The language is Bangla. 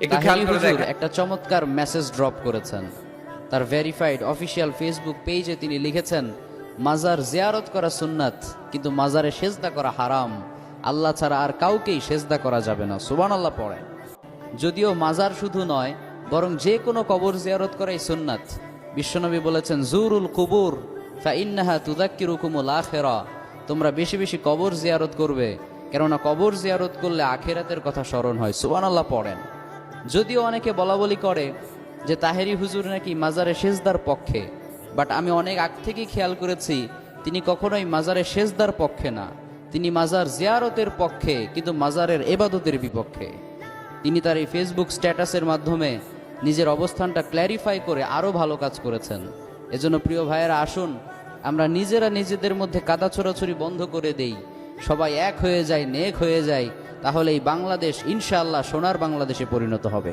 একটু খেয়াল করে দেখেন। একটা চমৎকার মেসেজ ড্রপ করেছেন। তার ভেরিফাইড অফিসিয়াল ফেসবুক পেজে তিনি লিখেছেন মাজার জিয়ারত করা সুন্নাত কিন্তু মাজারে সেজদা করা হারাম। আল্লাহ ছাড়া আর কাউকেই সেজদা করা যাবে না। সুবান আল্লাহ পড়েন। যদিও মাজার শুধু নয় বরং যে কোনো কবর জিয়ারত করাই সুন্নাত। বিশ্বনবী বলেছেন জুরুল কুবুর ফাইন্নাহা তুদাক্কিরুকুমুল আখেরা। তোমরা বেশি বেশি কবর জিয়ারত করবে কেননা কবর জিয়ারত করলে আখেরাতের কথা স্মরণ হয়। সুবহানাল্লাহ পড়েন। যদিও অনেকে বলা বলি করে যে তাহেরি হুজুর নাকি মাজারে সেজদার পক্ষে বাট আমি অনেক আগ থেকেই খেয়াল করেছি, তিনি কখনোই মাজারে সেজদার পক্ষে না। তিনি মাজার জিয়ারতের পক্ষে, কিন্তু মাজারের এবাদতের বিপক্ষে। তিনি তার এই ফেসবুক স্ট্যাটাসের মাধ্যমে নিজের অবস্থানটা ক্ল্যারিফাই করে আরও ভালো কাজ করেছেন। এজন্য প্রিয় ভাইয়েরা, আসুন, আমরা নিজেরা নিজেদের মধ্যে কাদা ছোড়াছুরি বন্ধ করে দেই। সবাই এক হয়ে যায়, নেক হয়ে যায়। তাহলে এই বাংলাদেশ ইনশাআল্লাহ সোনার বাংলাদেশে পরিণত হবে।